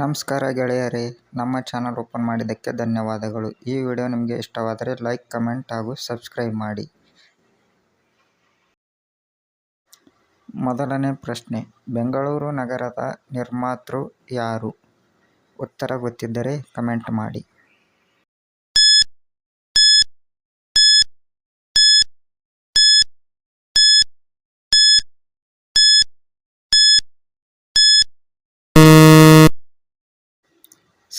ನಮಸ್ಕಾರ ಗೆಳೆಯರೇ, ನಮ್ಮ ಚಾನಲ್ ಓಪನ್ ಮಾಡಿದ್ದಕ್ಕೆ ಧನ್ಯವಾದಗಳು. ಈ ವಿಡಿಯೋ ನಿಮಗೆ ಇಷ್ಟವಾದರೆ ಲೈಕ್, ಕಮೆಂಟ್ ಹಾಗೂ ಸಬ್ಸ್ಕ್ರೈಬ್ ಮಾಡಿ. ಮೊದಲನೇ ಪ್ರಶ್ನೆ, ಬೆಂಗಳೂರು ನಗರದ ನಿರ್ಮಾತೃ ಯಾರು? ಉತ್ತರ ಗೊತ್ತಿದ್ದರೆ ಕಮೆಂಟ್ ಮಾಡಿ.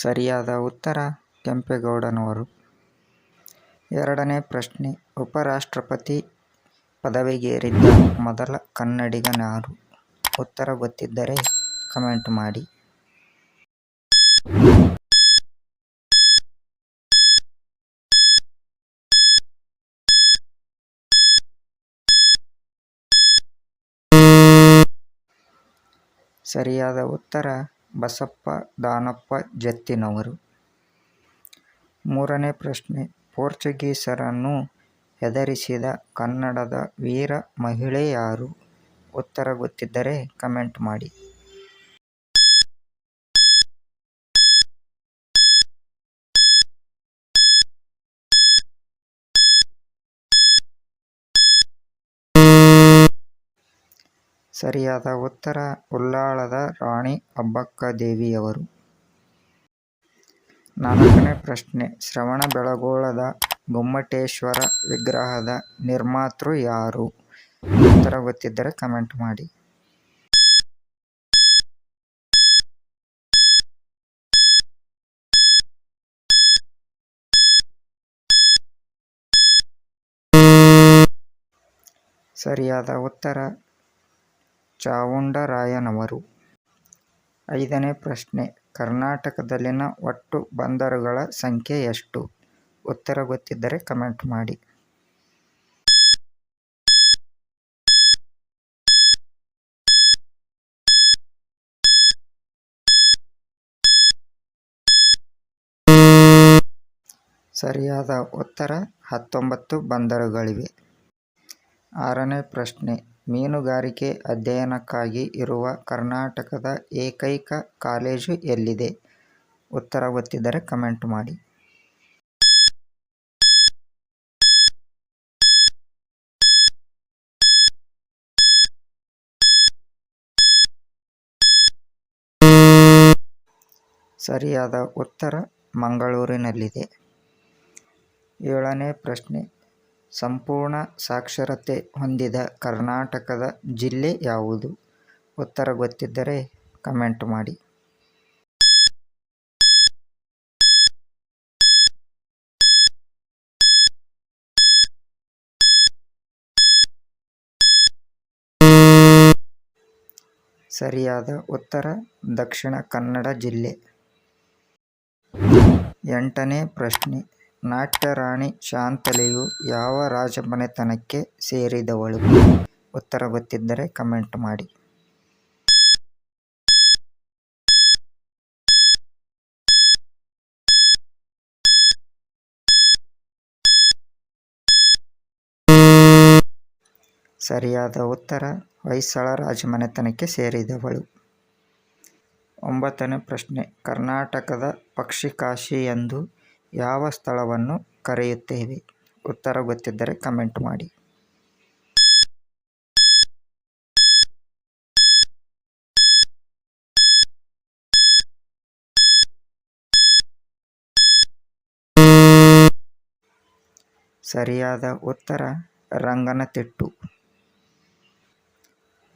ಸರಿಯಾದ ಉತ್ತರ ಕೆಂಪೇಗೌಡನವರು. ಎರಡನೇ ಪ್ರಶ್ನೆ. ಉಪರಾಷ್ಟ್ರಪತಿ ಪದವಿಗೇರಿದ್ದ ಮೊದಲ ಕನ್ನಡಿಗನಾರು? ಉತ್ತರ ಗೊತ್ತಿದ್ದರೆ ಕಮೆಂಟ್ ಮಾಡಿ. ಸರಿಯಾದ ಉತ್ತರ ಬಸಪ್ಪ ದಾನಪ್ಪ ಜತ್ತಿನವರು. ಮೂರನೇ ಪ್ರಶ್ನೆ. ಪೋರ್ಚುಗೀಸರನ್ನು ಹೆದರಿಸಿದ ಕನ್ನಡದ ವೀರ ಮಹಿಳೆ ಯಾರು? ಉತ್ತರ ಗೊತ್ತಿದ್ದರೆ ಕಮೆಂಟ್ ಮಾಡಿ. ಸರಿಯಾದ ಉತ್ತರ ಉಳ್ಳಾಳದ ರಾಣಿ ಅಬ್ಬಕ್ಕದೇವಿಯವರು. ನಾಲ್ಕನೇ ಪ್ರಶ್ನೆ. ಶ್ರವಣ ಶ್ರವಣಬೆಳಗೊಳದ ಗೊಮ್ಮಟೇಶ್ವರ ವಿಗ್ರಹದ ನಿರ್ಮಾತೃ ಯಾರು? ಉತ್ತರ ಗೊತ್ತಿದ್ದರೆ ಕಮೆಂಟ್ ಮಾಡಿ. ಸರಿಯಾದ ಉತ್ತರ ಚಾವುಂಡರಾಯನವರು ಐದನೇ ಪ್ರಶ್ನೆ, ಕರ್ನಾಟಕದಲ್ಲಿನ ಒಟ್ಟು ಬಂದರುಗಳ ಸಂಖ್ಯೆ ಎಷ್ಟು? ಉತ್ತರ ಗೊತ್ತಿದ್ದರೆ ಕಮೆಂಟ್ ಮಾಡಿ. ಸರಿಯಾದ ಉತ್ತರ ಹತ್ತೊಂಬತ್ತು ಬಂದರುಗಳಿವೆ. ಆರನೇ ಪ್ರಶ್ನೆ ಮೀನುಗಾರಿಕೆ ಅಧ್ಯಯನಕ್ಕಾಗಿ ಇರುವ ಕರ್ನಾಟಕದ ಏಕೈಕ ಕಾಲೇಜು ಎಲ್ಲಿದೆ? ಉತ್ತರ ಗೊತ್ತಿದ್ದರೆ ಕಮೆಂಟ್ ಮಾಡಿ. ಸರಿಯಾದ ಉತ್ತರ ಮಂಗಳೂರಿನಲ್ಲಿದೆ. ಏಳನೇ ಪ್ರಶ್ನೆ. ಸಂಪೂರ್ಣ ಸಾಕ್ಷರತೆ ಹೊಂದಿದ ಕರ್ನಾಟಕದ ಜಿಲ್ಲೆ ಯಾವುದು? ಉತ್ತರ ಗೊತ್ತಿದ್ದರೆ ಕಮೆಂಟ್ ಮಾಡಿ. ಸರಿಯಾದ ಉತ್ತರ, ದಕ್ಷಿಣ ಕನ್ನಡ ಜಿಲ್ಲೆ. ಎಂಟನೇ ಪ್ರಶ್ನೆ. ನಾಟ್ಯರಾಣಿ ಶಾಂತಲೆಯು ಯಾವ ರಾಜಮನೆತನಕ್ಕೆ ಸೇರಿದವಳು? ಉತ್ತರ ಗೊತ್ತಿದ್ದರೆ ಕಮೆಂಟ್ ಮಾಡಿ. ಸರಿಯಾದ ಉತ್ತರ, ಹೊಯ್ಸಳ ರಾಜಮನೆತನಕ್ಕೆ ಸೇರಿದವಳು. ಒಂಬತ್ತನೇ ಪ್ರಶ್ನೆ. ಕರ್ನಾಟಕದ ಪಕ್ಷಿಕಾಶಿ ಎಂದು ಯಾವ ಸ್ಥಳವನ್ನು ಕರೆಯುತ್ತೇವೆ? ಉತ್ತರ ಗೊತ್ತಿದ್ದರೆ ಕಮೆಂಟ್ ಮಾಡಿ. ಸರಿಯಾದ ಉತ್ತರ ರಂಗನತಿಟ್ಟು.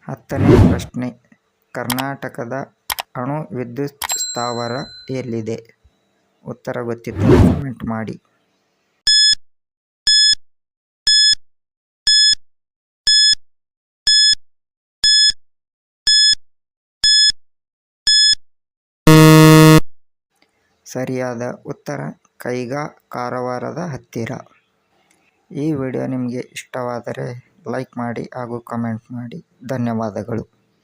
ಹತ್ತನೇ ಪ್ರಶ್ನೆ. ಕರ್ನಾಟಕದ ಅಣು ವಿದ್ಯುತ್ ಸ್ಥಾವರ ಎಲ್ಲಿದೆ? ಉತ್ತರ ಗೊತ್ತಿದ್ದರೆ ಕಮೆಂಟ್ ಮಾಡಿ. ಸರಿಯಾದ ಉತ್ತರ, ಕೈಗಾ ಕಾರವಾರದ ಹತ್ತಿರ. ಈ ವಿಡಿಯೋ ನಿಮಗೆ ಇಷ್ಟವಾದರೆ ಲೈಕ್ ಮಾಡಿ ಹಾಗೂ ಕಮೆಂಟ್ ಮಾಡಿ. ಧನ್ಯವಾದಗಳು.